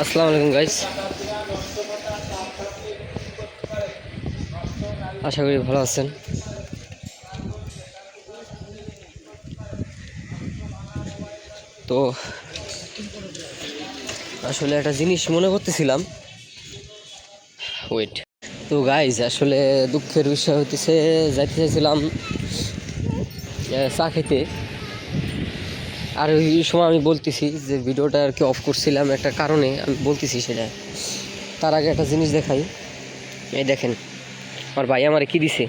আসসালামু আলাইকুম গাইস আশা করি ভালো আছেন। তো, আসলে একটা জিনিস মনে করতেছিলাম। ওয়েট তো গাইজ আসলে দুঃখের বিষয় হতেছে যাইতে চাইছিলাম চা খেতে। আর ওই সময় আমি বলতেছি যে ভিডিওটা আর কি অফ করছিলাম একটা কারণে, আমি বলতেছি সেটা। তার আগে একটা জিনিস দেখাই। এই দেখেন, আমার ভাই আমার কি দিছে?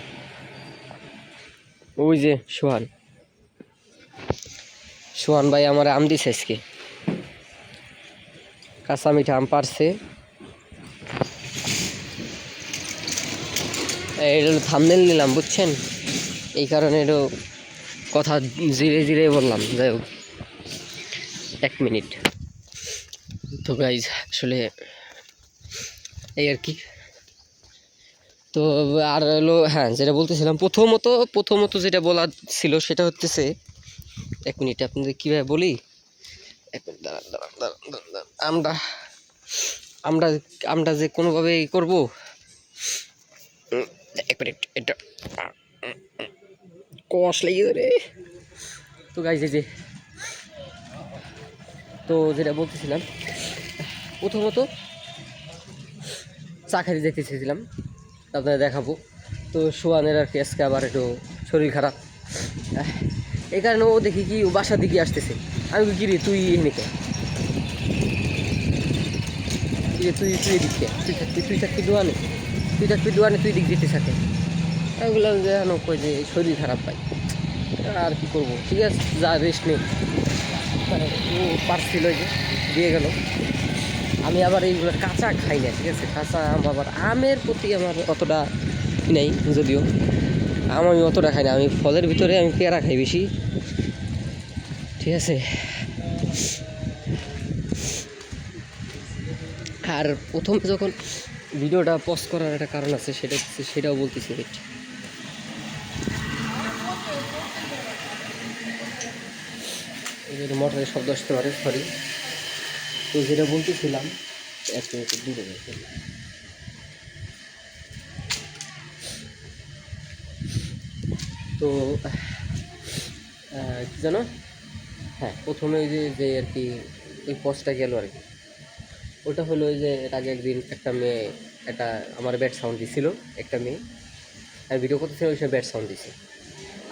ওই যে সোহান। সোহান ভাই আমার আম দিছে আজকে। কাঁচা মিঠা আম পারছে। এটা থামনেল নিলাম, বুঝছেন? এই কারণে এটা কথা ধীরে ধীরে বললাম, যাই হোক। এক মিনিট। তো গাইজ আসলে এই আর কি। তো আর হলো হ্যাঁ যেটা বলতেছিলাম, প্রথমত প্রথমত যেটা বলা ছিল সেটা হচ্ছে, এক মিনিট, আপনাদের কীভাবে বলি? এক মিনিট, দাঁড়ান দাঁড়ান দাঁড়ান দাঁড়ান। আমরা আমরা আমরা যে কোনোভাবে ই করব। এক মিনিট, এটা কষ লেগে রে। তো গাইজ এই যে তো যেটা বলতেছিলাম প্রথমত চা খাইতে দেখতে চেয়েছিলাম আপনাদের দেখাবো। তো সোয়ানের আর কি আজকে আবার একটু শরীর খারাপ। এই কারণে ও দেখি কি ও বাসার দিকে আসতেছে। আমি কি রে তুই এখানে কে? কি রে, তুই তুই এদিক? তুই থাকবি তুই থাকবি দোয়ানে? তুই থাকবি দোয়ানে তুই দিক দিতে থাকে? আমি বললাম যে কই যে শরীর খারাপ পাই আর কি করব? ঠিক আছে যা রেস্ট নেই মানে পারছিল যে, দিয়ে গেল। আমি আবার এইগুলো কাঁচা খাই না, ঠিক আছে? কাঁচা আম আবার আমের প্রতি আমার অতটা নেই যদিও। আম আমি অতটা খাই না, আমি ফলের ভিতরে আমি পেয়ারা খাই বেশি। ঠিক আছে? আর প্রথমে যখন ভিডিওটা পোস্ট করার একটা কারণ আছে, সেটা সেটাও বলতেছি। Wait। এই যে মোটরের শব্দ আসতে পারে সরি তো যেটা বলতেছিলাম, এক মিনিট দূরে তো কি জানো? হ্যাঁ প্রথমে ওই যে যে আর কি, ওই পোস্টটা গেল আর কি। ওটা হলো ওই যে, এর আগে একদিন একটা মেয়ে, একটা আমার ব্যাড সাউন্ড দিছিল, একটা মেয়ে। আর ভিডিও করতেছিলাম, ওই সময় ব্যাড সাউন্ড দিছে।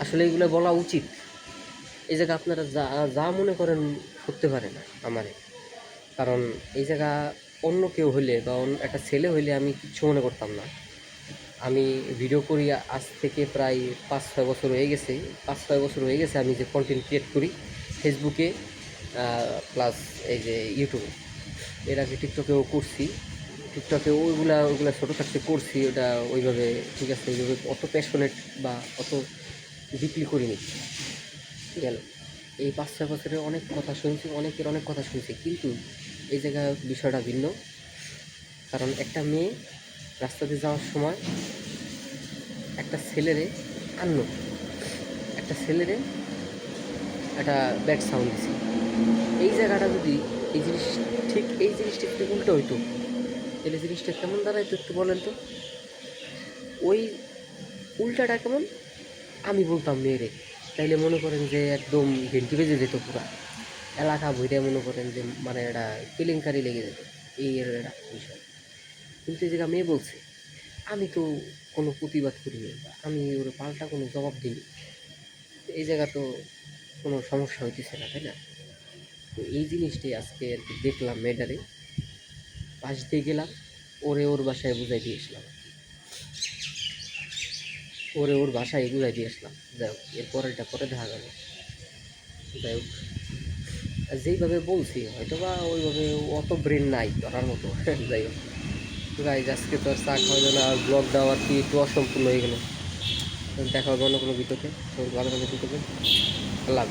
আসলে এগুলো বলা উচিত। এই জায়গা আপনারা যা যা মনে করেন করতে পারে না আমারে। কারণ এই জায়গা অন্য কেউ হইলে বা অন্য একটা ছেলে হইলে আমি কিচ্ছু মনে করতাম না। আমি ভিডিও করি, আজ থেকে প্রায় পাঁচ, ছয় বছর হয়ে গেছে। পাঁচ, ছয় বছর হয়ে গেছে আমি যে কন্টেন্ট ক্রিয়েট করি ফেসবুকে প্লাস এই যে ইউটিউবে এর আগে টিকটকেও করছি। টিকটকে ওইগুলা ওইগুলা ছোটো থাকতে করছি। ওটা ওইভাবে ঠিক আছে, ওইভাবে অত প্যাশনেট বা অত ডিপলি করিনি। গেল। এই পাঁচ ছয় বছরে অনেক কথা শুনছি, অনেকের অনেক কথা শুনছি, কিন্তু এই জায়গায় বিষয়টা ভিন্ন। কারণ একটা মেয়ে রাস্তাতে যাওয়ার সময় একটা ছেলেরে আনলো। একটা ছেলেরে একটা ব্যাড সাউন্ড দিছি। এই জায়গাটা যদি এই জিনিস ঠিক এই জিনিসটা একটু উল্টো হইতো, তাহলে জিনিসটা কেমন দাঁড়াইতো একটু বলেন তো? ওই উল্টাটা কেমন? আমি বলতাম মেয়েরে। তাইলে মনে করেন যে একদম ঘেন্টি বেজে যেত পুরা। এলাকা ভইরে মনে করেন যে মানে একটা কেলেঙ্কারি লেগে যেত এই একটা বিষয়। কিন্তু এই জায়গা মেয়ে বলছে, আমি তো কোনো প্রতিবাদ করিনি আমি ওর পাল্টা কোনো জবাব দিইনি। এই জায়গা তো কোনো সমস্যা হইতেছে না, তাই না? তো এই জিনিসটাই আজকে আর কি দেখলাম মেডারে পাশ দিয়ে গেলাম, ওরে ওর বাসায় বুঝাই দিয়ে আসলাম। ওরে ওর ভাষা এগুলাই দিয়ে আসলাম। যাই হোক এরপর এটা পরে দেখা গেল যাই হোক যেইভাবে বলছি হয়তো বা ওইভাবে অত ব্রেন নাই ধরার মতো। যাই হোক গাইজ আজকে তো আর চা খাওয়া গেল আর ব্লগ দেওয়ার কি একটু অসম্পূর্ণ হয়ে গেল। দেখা হবে অন্য কোনো ভিডিওতে। ভালো ভালো ভিডিওতে আল্লাহ।